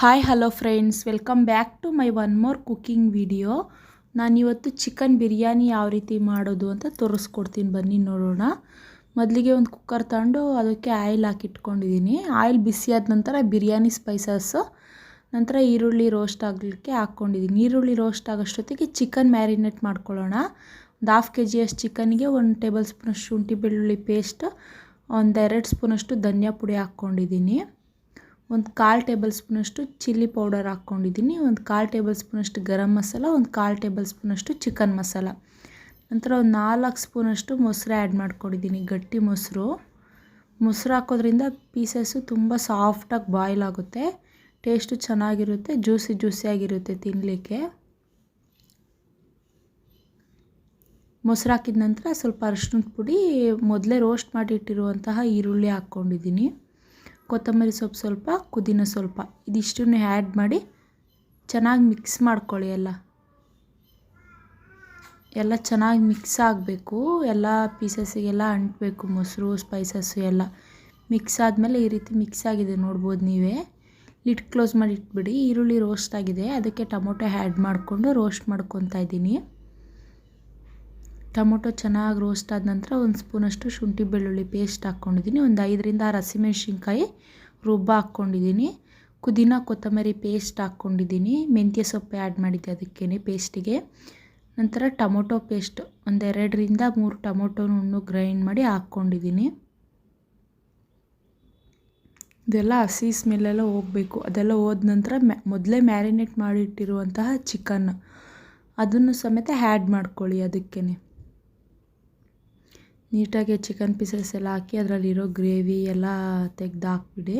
Hi hello friends welcome back to my one more cooking video ನಾನಿವತ್ತು chicken biryani ಯಾವ ರೀತಿ ಮಾಡೋದು ಅಂತ ತೋರಿಸ್ಕೊಡ್ತೀನಿ. ಬನ್ನಿ ನೋಡೋಣ. ಮೊದಲಿಗೆ ಒಂದು ಕುಕ್ಕರ್ ತಗೊಂಡು ಅದಕ್ಕೆ ಆಯಿಲ್ ಹಾಕಿಟ್ಕೊಂಡಿದ್ದೀನಿ ಆಯಿಲ್ ಬಿಸಿಯಾದ ನಂತರ ಬಿರಿಯಾನಿ ಸ್ಪೈಸಸ್ಸು ನಂತರ ಈರುಳ್ಳಿ ರೋಸ್ಟ್ ಆಗಲಿಕ್ಕೆ ಹಾಕ್ಕೊಂಡಿದ್ದೀನಿ ಈರುಳ್ಳಿ ರೋಸ್ಟ್ ಆಗೋಷ್ಟೊತ್ತಿಗೆ ಚಿಕನ್ ಮ್ಯಾರಿನೇಟ್ ಮಾಡ್ಕೊಳ್ಳೋಣ. ಒಂದು ಹಾಫ್ ಕೆ ಜಿಯಷ್ಟು ಚಿಕನ್ಗೆ ಒಂದು ಟೇಬಲ್ ಸ್ಪೂನಷ್ಟು ಶುಂಠಿ ಬೆಳ್ಳುಳ್ಳಿ ಪೇಸ್ಟ್ ಒಂದೆರಡು ಸ್ಪೂನಷ್ಟು ಧನಿಯಾ ಪುಡಿ ಹಾಕ್ಕೊಂಡಿದ್ದೀನಿ ಒಂದು ಕಾಲು ಟೇಬಲ್ ಸ್ಪೂನಷ್ಟು ಚಿಲ್ಲಿ ಪೌಡರ್ ಹಾಕ್ಕೊಂಡಿದ್ದೀನಿ, ಒಂದು ಕಾಲು ಟೇಬಲ್ ಸ್ಪೂನಷ್ಟು ಗರಂ ಮಸಾಲ, ಒಂದು ಕಾಲು ಟೇಬಲ್ ಸ್ಪೂನಷ್ಟು ಚಿಕನ್ ಮಸಾಲ. ನಂತರ ಒಂದು ನಾಲ್ಕು ಸ್ಪೂನಷ್ಟು ಮೊಸರು ಆ್ಯಡ್ ಮಾಡ್ಕೊಂಡಿದ್ದೀನಿ, ಗಟ್ಟಿ ಮೊಸರು. ಮೊಸರು ಹಾಕೋದ್ರಿಂದ ಪೀಸಸ್ಸು ತುಂಬ ಸಾಫ್ಟಾಗಿ ಬಾಯ್ಲ್ ಆಗುತ್ತೆ, ಟೇಸ್ಟು ಚೆನ್ನಾಗಿರುತ್ತೆ, ಜ್ಯೂಸಿ ಜ್ಯೂಸಿಯಾಗಿರುತ್ತೆ ತಿನ್ನಲಿಕ್ಕೆ. ಮೊಸರು ಹಾಕಿದ ನಂತರ ಸ್ವಲ್ಪ ಅರಶಿನದ ಪುಡಿ, ಮೊದಲೇ ರೋಸ್ಟ್ ಮಾಡಿಟ್ಟಿರುವಂತಹ ಈರುಳ್ಳಿ ಹಾಕ್ಕೊಂಡಿದ್ದೀನಿ. ಕೊತ್ತಂಬರಿ ಸೊಪ್ಪು ಸ್ವಲ್ಪ ಕುದಿನ ಸ್ವಲ್ಪ. ಇದಿಷ್ಟನ್ನು ಆ್ಯಡ್ ಮಾಡಿ ಚೆನ್ನಾಗಿ ಮಿಕ್ಸ್ ಮಾಡ್ಕೊಳ್ಳಿ ಎಲ್ಲ. ಎಲ್ಲ ಚೆನ್ನಾಗಿ ಮಿಕ್ಸ್ ಆಗಬೇಕು. ಎಲ್ಲ ಪೀಸಸ್ಸಿಗೆಲ್ಲ ಅಂಟಬೇಕು, ಮೊಸರು ಸ್ಪೈಸಸ್ಸು ಎಲ್ಲ. ಮಿಕ್ಸ್ ಆದಮೇಲೆ ಈ ರೀತಿ ಮಿಕ್ಸ್ ಆಗಿದೆ ನೋಡ್ಬೋದು ನೀವೇ. ಲಿಟ್ ಕ್ಲೋಸ್ ಮಾಡಿ ಇಟ್ಬಿಡಿ. ಈರುಳ್ಳಿ ರೋಸ್ಟ್ ಆಗಿದೆ. ಅದಕ್ಕೆ ಟೊಮೊಟೊ ಆ್ಯಡ್ ಮಾಡಿಕೊಂಡು ರೋಸ್ಟ್ ಮಾಡ್ಕೊತಾ ಇದ್ದೀನಿ. ಟೊಮೊಟೊ ಚೆನ್ನಾಗಿ ರೋಸ್ಟ್ ಆದ ನಂತರ ಒಂದು ಸ್ಪೂನಷ್ಟು ಶುಂಠಿ ಬೆಳ್ಳುಳ್ಳಿ ಪೇಸ್ಟ್ ಹಾಕ್ಕೊಂಡಿದ್ದೀನಿ. ಒಂದು ಐದರಿಂದ ಆರು ಹಸಿಮೆಣ್ಸಿನ್ಕಾಯಿ ರುಬ್ಬ ಹಾಕ್ಕೊಂಡಿದ್ದೀನಿ. ಪುದೀನ, ಕೊತ್ತಂಬರಿ ಪೇಸ್ಟ್ ಹಾಕ್ಕೊಂಡಿದ್ದೀನಿ. ಮೆಂತ್ಯ ಸೊಪ್ಪು ಆ್ಯಡ್ ಮಾಡಿದ್ದೆ ಅದಕ್ಕೇ ಪೇಸ್ಟಿಗೆ ನಂತರ ಟೊಮೊಟೊ ಪೇಸ್ಟ್ ಒಂದೆರಡರಿಂದ ಮೂರು ಟೊಮೊಟೊನೂ ಗ್ರೈಂಡ್ ಮಾಡಿ ಹಾಕ್ಕೊಂಡಿದ್ದೀನಿ. ಇದೆಲ್ಲ ಹಸಿ ಸ್ಮೆಲ್ಲೆಲ್ಲ ಹೋಗಬೇಕು. ಅದೆಲ್ಲ ಹೋದ ನಂತರ ಮ್ಯಾ ಮೊದಲೇ ಮ್ಯಾರಿನೇಟ್ ಮಾಡಿಟ್ಟಿರುವಂತಹ ಚಿಕನ್ ಅದನ್ನು ಸಮೇತ ಆ್ಯಡ್ ಮಾಡ್ಕೊಳ್ಳಿ ಅದಕ್ಕೇ ನೀಟಾಗಿ ಚಿಕನ್ ಪೀಸಸ್ ಎಲ್ಲ ಹಾಕಿ ಅದರಲ್ಲಿರೋ ಗ್ರೇವಿ ಎಲ್ಲ ತೆಗ್ದು ಹಾಕ್ಬಿಡಿ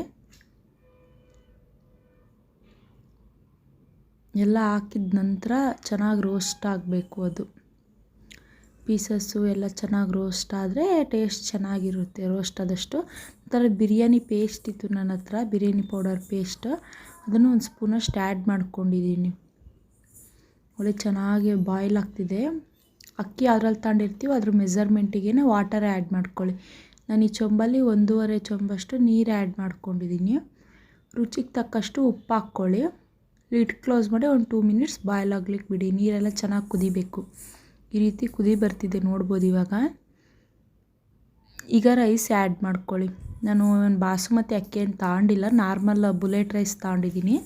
ಎಲ್ಲ ಹಾಕಿದ ನಂತರ ಚೆನ್ನಾಗಿ ರೋಸ್ಟ್ ಆಗಬೇಕು ಅದು. ಪೀಸಸ್ಸು ಎಲ್ಲ ಚೆನ್ನಾಗಿ ರೋಸ್ಟ್ ಆದರೆ ಟೇಸ್ಟ್ ಚೆನ್ನಾಗಿರುತ್ತೆ ರೋಸ್ಟ್ ಆದಷ್ಟು. ಒಂಥರ ಬಿರಿಯಾನಿ ಪೇಸ್ಟ್ ಇತ್ತು ನನ್ನ ಹತ್ರ, ಬಿರಿಯಾನಿ ಪೌಡರ್ ಪೇಸ್ಟ್ ಅದನ್ನು ಒಂದು ಸ್ಪೂನಷ್ಟು ಆ್ಯಡ್ ಮಾಡ್ಕೊಂಡಿದ್ದೀನಿ. ಒಳ್ಳೆ ಚೆನ್ನಾಗಿ ಬಾಯ್ಲ್ ಆಗ್ತಿದೆ. ಅಕ್ಕಿ ಯಾವ್ದ್ರಲ್ಲಿ ತಗೊಂಡಿರ್ತೀವೋ ಅದ್ರ ಮೆಸರ್ಮೆಂಟಿಗೆ ವಾಟರ್ ಆ್ಯಡ್ ಮಾಡ್ಕೊಳ್ಳಿ. ನಾನು ಈ ಚೊಂಬಲ್ಲಿ ಒಂದೂವರೆ ಚೊಂಬಷ್ಟು ನೀರು ಆ್ಯಡ್ ಮಾಡ್ಕೊಂಡಿದ್ದೀನಿ ರುಚಿಗೆ ತಕ್ಕಷ್ಟು ಉಪ್ಪು ಹಾಕ್ಕೊಳ್ಳಿ. ಲಿಡ್ ಕ್ಲೋಸ್ ಮಾಡಿ ಒಂದು ಟೂ ಮಿನಿಟ್ಸ್ ಬಾಯ್ಲ್ ಆಗ್ಲಿಕ್ಕೆ ಬಿಡಿ, ನೀರೆಲ್ಲ ಚೆನ್ನಾಗಿ ಕುದಿಬೇಕು. ಈ ರೀತಿ ಕುದಿ ಬರ್ತಿದೆ ನೋಡ್ಬೋದು ಇವಾಗ. ಈಗ ರೈಸ್ ಆ್ಯಡ್ ಮಾಡ್ಕೊಳ್ಳಿ. ನಾನು ಒಂದು ಬಾಸುಮತಿ ಅಕ್ಕಿ ಏನು ತಗೊಂಡಿಲ್ಲ ನಾರ್ಮಲ್ ಬುಲೆಟ್ ರೈಸ್ ತಗೊಂಡಿದ್ದೀನಿ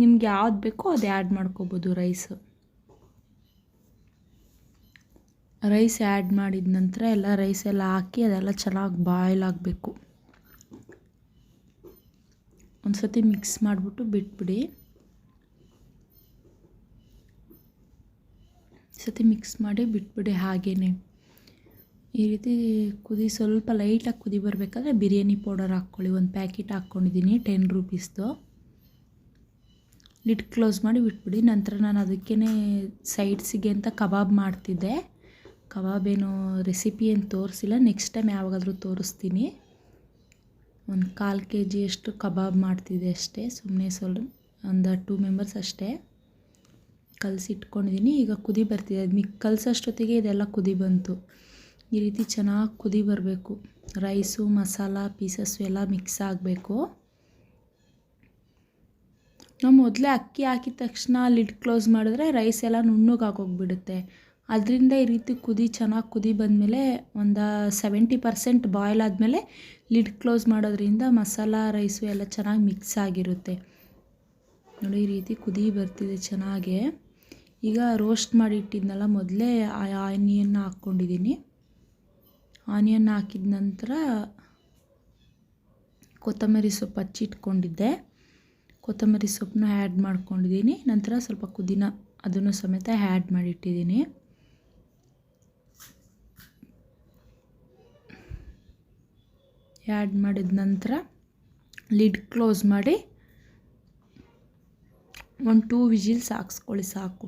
ನಿಮ್ಗೆ ಯಾವ್ದು ಬೇಕೋ ಅದು ಆ್ಯಡ್ ಮಾಡ್ಕೋಬೋದು ರೈಸ್ ರೈಸ್ ಆ್ಯಡ್ ಮಾಡಿದ ನಂತರ ಎಲ್ಲ ರೈಸ್ ಎಲ್ಲ ಹಾಕಿ ಅದೆಲ್ಲ ಚೆನ್ನಾಗಿ ಬಾಯ್ಲ್ ಆಗಬೇಕು. ಒಂದು ಸತಿ ಮಿಕ್ಸ್ ಮಾಡಿಬಿಟ್ಟು ಬಿಟ್ಬಿಡಿ. ಸತಿ ಮಿಕ್ಸ್ ಮಾಡಿ ಬಿಟ್ಬಿಡಿ ಹಾಗೇ ಈ ರೀತಿ ಕುದಿ ಸ್ವಲ್ಪ ಲೈಟಾಗಿ ಕುದಿ ಬರಬೇಕಾದ್ರೆ ಬಿರಿಯಾನಿ ಪೌಡರ್ ಹಾಕ್ಕೊಳ್ಳಿ. ಒಂದು ಪ್ಯಾಕೆಟ್ ಹಾಕ್ಕೊಂಡಿದ್ದೀನಿ, ಟೆನ್ ರುಪೀಸ್ದು. ಲಿಡ್ ಕ್ಲೋಸ್ ಮಾಡಿ ಬಿಟ್ಬಿಡಿ. ನಂತರ ನಾನು ಅದಕ್ಕೇ ಸೈಡ್ಸಿಗೆ ಅಂತ ಕಬಾಬ್ ಮಾಡ್ತಿದ್ದೆ. ಕಬಾಬ್ ಏನು ರೆಸಿಪಿ ಏನು ತೋರಿಸಿಲ್ಲ ನೆಕ್ಸ್ಟ್ ಟೈಮ್ ಯಾವಾಗಾದರೂ ತೋರಿಸ್ತೀನಿ. ಒಂದು ಕಾಲು ಕೆ ಜಿಯಷ್ಟು ಕಬಾಬ್ ಮಾಡ್ತಿದ್ದೆ ಅಷ್ಟೇ ಸುಮ್ಮನೆ ಸ್ವಲ್ಪ ಒಂದು ಟೂ ಮೆಂಬರ್ಸ್ ಅಷ್ಟೇ ಕಲಸಿ ಇಟ್ಕೊಂಡಿದ್ದೀನಿ ಈಗ ಕುದಿ ಬರ್ತಿದೆ, ಅದು ಮಿಕ್, ಕಲಸೋಷ್ಟೊತ್ತಿಗೆ ಇದೆಲ್ಲ ಕುದಿ ಬಂತು. ಈ ರೀತಿ ಚೆನ್ನಾಗಿ ಕುದಿ ಬರಬೇಕು. ರೈಸು, ಮಸಾಲ ಪೀಸಸ್ಸು ಎಲ್ಲ ಮಿಕ್ಸ್ ಆಗಬೇಕು. ನಾವು ಮೊದಲೇ ಅಕ್ಕಿ ಹಾಕಿದ ತಕ್ಷಣ ಲಿಡ್ ಕ್ಲೋಸ್ ಮಾಡಿದ್ರೆ ರೈಸ್ ಎಲ್ಲ ನುಣ್ಣಗಾಗೋಗ್ಬಿಡುತ್ತೆ ಅದರಿಂದ ಈ ರೀತಿ ಕುದಿ, ಚೆನ್ನಾಗಿ ಕುದಿ ಬಂದಮೇಲೆ ಒಂದು ಸೆವೆಂಟಿ ಪರ್ಸೆಂಟ್ ಬಾಯ್ಲ್ ಆದಮೇಲೆ ಲಿಡ್ ಕ್ಲೋಸ್ ಮಾಡೋದ್ರಿಂದ ಮಸಾಲ ರೈಸು ಎಲ್ಲ ಚೆನ್ನಾಗಿ ಮಿಕ್ಸ್ ಆಗಿರುತ್ತೆ. ನೋಡಿ ಈ ರೀತಿ ಕುದಿ ಬರ್ತಿದೆ ಚೆನ್ನಾಗೆ. ಈಗ ರೋಸ್ಟ್ ಮಾಡಿ ಇಟ್ಟಿದ್ನಲ್ಲ ಮೊದಲೇ ಆನಿಯನ್ ಹಾಕ್ಕೊಂಡಿದ್ದೀನಿ ಆನಿಯನ್ ಹಾಕಿದ ನಂತರ ಕೊತ್ತಂಬರಿ ಸೊಪ್ಪು ಹಚ್ಚಿಟ್ಕೊಂಡಿದ್ದೆ ಕೊತ್ತಂಬರಿ ಸೊಪ್ಪನ್ನ ಆ್ಯಡ್ ಮಾಡ್ಕೊಂಡಿದ್ದೀನಿ ನಂತರ ಸ್ವಲ್ಪ ಕುದಿನ ಅದನ್ನು ಸಮೇತ ಆ್ಯಡ್ ಮಾಡಿಟ್ಟಿದ್ದೀನಿ ಆ್ಯಡ್ ಮಾಡಿದ ನಂತರ ಲಿಡ್ ಕ್ಲೋಸ್ ಮಾಡಿ ಒಂದು ಟೂ ವಿಜಿಲ್ಸ್ ಹಾಕ್ಸ್ಕೊಳ್ಳಿ ಸಾಕು.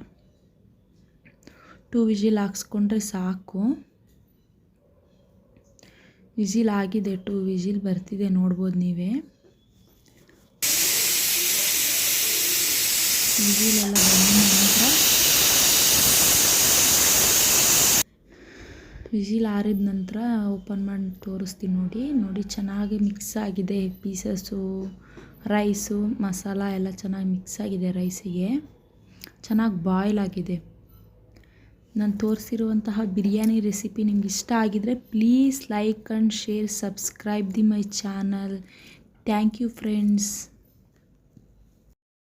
ಟೂ ವಿಜಿಲ್ ಹಾಕ್ಸ್ಕೊಂಡ್ರೆ ಸಾಕು. ವಿಜಿಲ್ ಆಗಿದೆ, ಟೂ ವಿಜಿಲ್ ಬರ್ತಿದೆ, ನೋಡ್ಬೋದು ನೀವೇ. ವಿಜಿಲೆಲ್ಲ ಬಂದ ನಂತರ ವಿಜಿಲ್ ಆರಿದ ನಂತರ ಓಪನ್ ಮಾಡಿ ತೋರಿಸ್ತೀನಿ ನೋಡಿ. ನೋಡಿ, ಚೆನ್ನಾಗಿ ಮಿಕ್ಸ್ ಆಗಿದೆ ಪೀಸಸ್ಸು ರೈಸು ಮಸಾಲ ಎಲ್ಲ ಚೆನ್ನಾಗಿ ಮಿಕ್ಸ್ ಆಗಿದೆ ರೈಸಿಗೆ ಚೆನ್ನಾಗಿ ಬಾಯ್ಲ್ ಆಗಿದೆ. ನಾನು ತೋರಿಸಿರುವಂತಹ ಬಿರಿಯಾನಿ ರೆಸಿಪಿ ನಿಮ್ಗೆ ಇಷ್ಟ ಆಗಿದರೆ please like and share subscribe the my channel thank you friends